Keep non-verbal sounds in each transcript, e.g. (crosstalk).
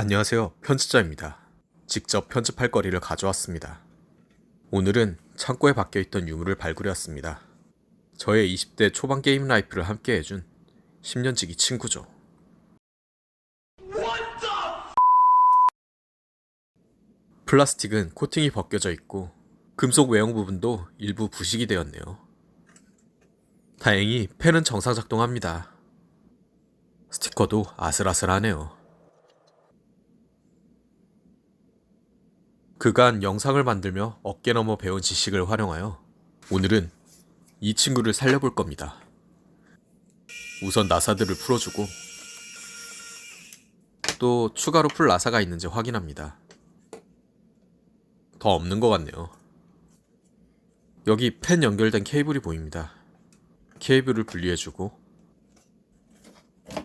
안녕하세요. 편집자입니다. 직접 편집할 거리를 가져왔습니다. 오늘은 창고에 박혀 있던 유물을 발굴해왔습니다. 저의 20대 초반 게임 라이프를 함께 해준 10년지기 친구죠. 플라스틱은 코팅이 벗겨져 있고 금속 외형 부분도 일부 부식이 되었네요. 다행히 펜은 정상 작동합니다. 스티커도 아슬아슬하네요. 그간 영상을 만들며 어깨 너머 배운 지식을 활용하여 오늘은 이 친구를 살려볼 겁니다. 우선 나사들을 풀어주고 또 추가로 풀 나사가 있는지 확인합니다. 더 없는 것 같네요. 여기 펜 연결된 케이블이 보입니다. 케이블을 분리해주고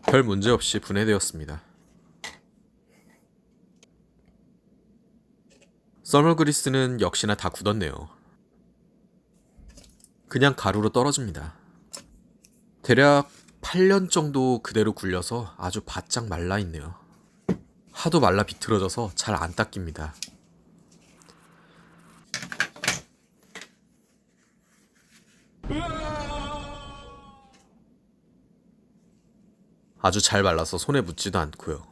별 문제 없이 분해되었습니다. 서멀 그리스는 역시나 다 굳었네요. 그냥 가루로 떨어집니다. 대략 8년 정도 그대로 굴려서 아주 바짝 말라 있네요. 하도 말라 비틀어져서 잘 안 닦입니다. 아주 잘 말라서 손에 묻지도 않고요.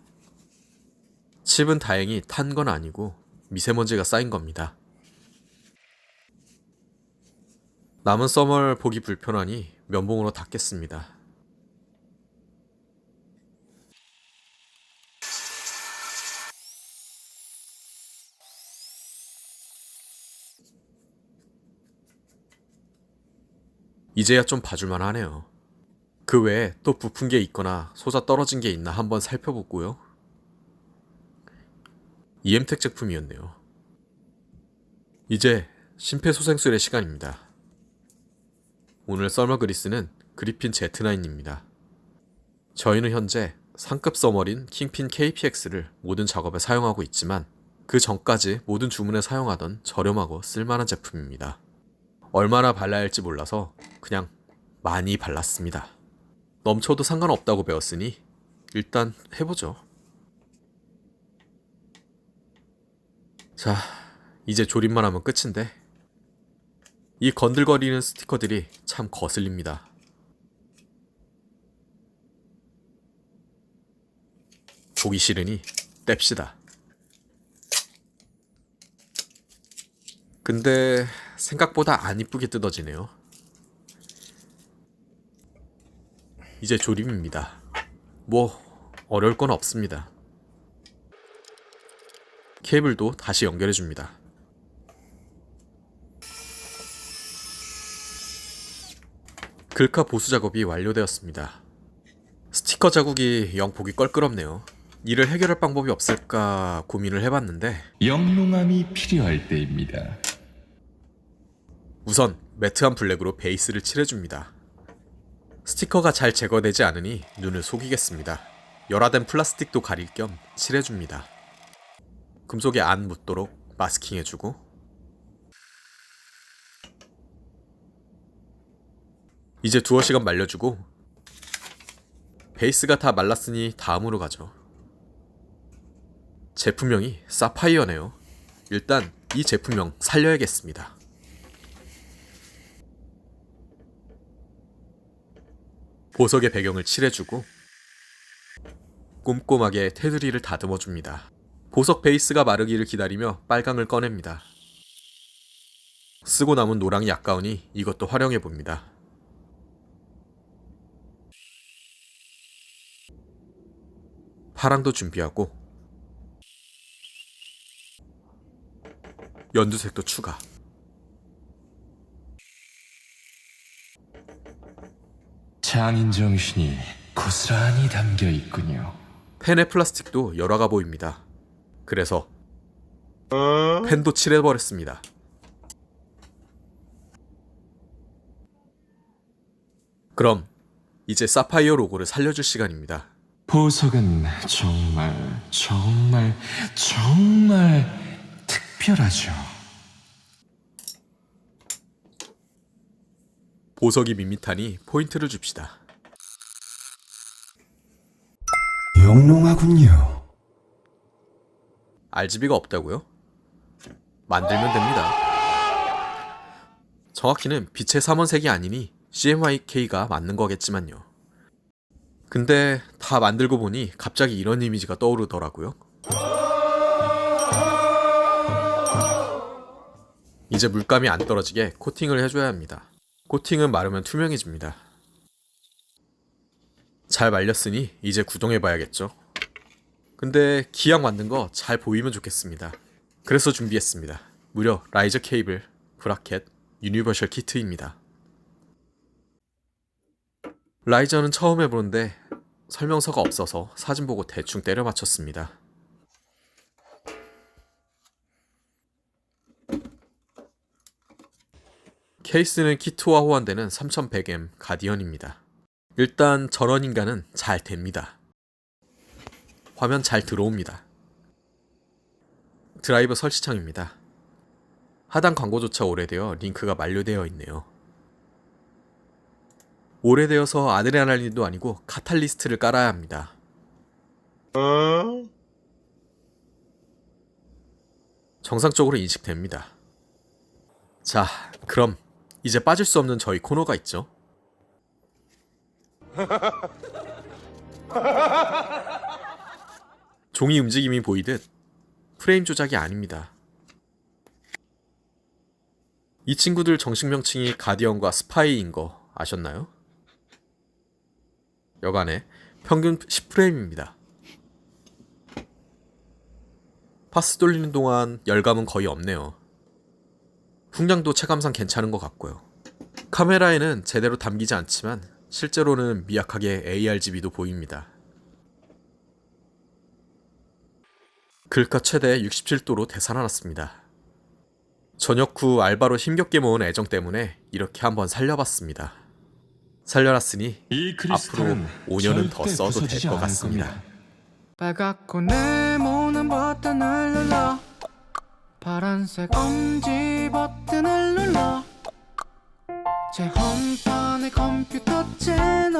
칩은 다행히 탄 건 아니고 미세먼지가 쌓인 겁니다. 남은 썸을 보기 불편하니 면봉으로 닦겠습니다. 이제야 좀 봐줄만 하네요. 그 외에 또 부푼 게 있거나 솟아 떨어진 게 있나 한번 살펴보고요. EM텍 제품이었네요. 이제 심폐소생술의 시간입니다. 오늘 썰머 그리스는 그리핀 Z9입니다. 저희는 현재 상급 서머린 킹핀 KPX를 모든 작업에 사용하고 있지만 그 전까지 모든 주문에 사용하던 저렴하고 쓸만한 제품입니다. 얼마나 발라야 할지 몰라서 그냥 많이 발랐습니다. 넘쳐도 상관없다고 배웠으니 일단 해보죠. 자, 이제 조립만 하면 끝인데. 이 건들거리는 스티커들이 참 거슬립니다. 보기 싫으니 뗍시다. 근데 생각보다 안 이쁘게 뜯어지네요. 이제 조립입니다. 뭐 어려울 건 없습니다. 케이블도 다시 연결해 줍니다. 글카 보수 작업이 완료되었습니다. 스티커 자국이 영 보기 껄끄럽네요. 이를 해결할 방법이 없을까 고민을 해봤는데 영롱함이 필요할 때입니다. 우선 매트한 블랙으로 베이스를 칠해줍니다. 스티커가 잘 제거되지 않으니 눈을 속이겠습니다. 열화된 플라스틱도 가릴 겸 칠해줍니다. 금속에 안 묻도록 마스킹해주고 이제 두어 시간 말려주고 베이스가 다 말랐으니 다음으로 가죠. 제품명이 사파이어네요. 일단 이 제품명 살려야겠습니다. 보석의 배경을 칠해주고 꼼꼼하게 테두리를 다듬어줍니다. 보석 베이스가 마르기를 기다리며 빨강을 꺼냅니다. 쓰고 남은 노랑이 아까우니 이것도 활용해 봅니다. 파랑도 준비하고 연두색도 추가. 장인 정신이 고스란히 담겨 있군요. 펜의 플라스틱도 열화가 보입니다. 그래서 펜도 칠해버렸습니다. 그럼 이제 사파이어 로고를 살려줄 시간입니다. 보석은 정말 정말 정말 특별하죠. 보석이 밋밋하니 포인트를 줍시다. 영롱하군요. RGB가 없다고요? 만들면 됩니다. 정확히는 빛의 삼원색이 아니니 CMYK가 맞는 거겠지만요. 근데 다 만들고 보니 갑자기 이런 이미지가 떠오르더라고요. 이제 물감이 안 떨어지게 코팅을 해줘야 합니다. 코팅은 마르면 투명해집니다. 잘 말렸으니 이제 구동해봐야겠죠. 근데 기왕 만든 거 잘 보이면 좋겠습니다. 그래서 준비했습니다. 무려 라이저 케이블, 브라켓, 유니버셜 키트입니다. 라이저는 처음 해보는데 설명서가 없어서 사진 보고 대충 때려 맞췄습니다. 케이스는 키트와 호환되는 3100M 가디언입니다. 일단 전원 인간은 잘 됩니다. 화면 잘 들어옵니다. 드라이버 설치창입니다. 하단 광고조차 오래되어 링크가 만료되어 있네요. 오래되어서 아드레날린도 아니고 카탈리스트를 깔아야 합니다. 정상적으로 인식됩니다. 자, 그럼 이제 빠질 수 없는 저희 코너가 있죠. (laughs) 종이 움직임이 보이듯 프레임 조작이 아닙니다. 이 친구들 정식 명칭이 가디언과 스파이인 거 아셨나요? 여간에 평균 10프레임입니다. 파스 돌리는 동안 열감은 거의 없네요. 풍량도 체감상 괜찮은 것 같고요. 카메라에는 제대로 담기지 않지만 실제로는 미약하게 ARGB도 보입니다. 글카 최대 67도로 되살아났습니다. 저녁 후 알바로 힘겹게 모은 애정 때문에 이렇게 한번 살려봤습니다. 살려놨으니 이 앞으로 크리스탈은 5년은 더 써도 될 것 같습니다. 빨갛고 네모난 버튼을 눌러 파란색 엄지 버튼을 눌러 제 홈판의 컴퓨터 채널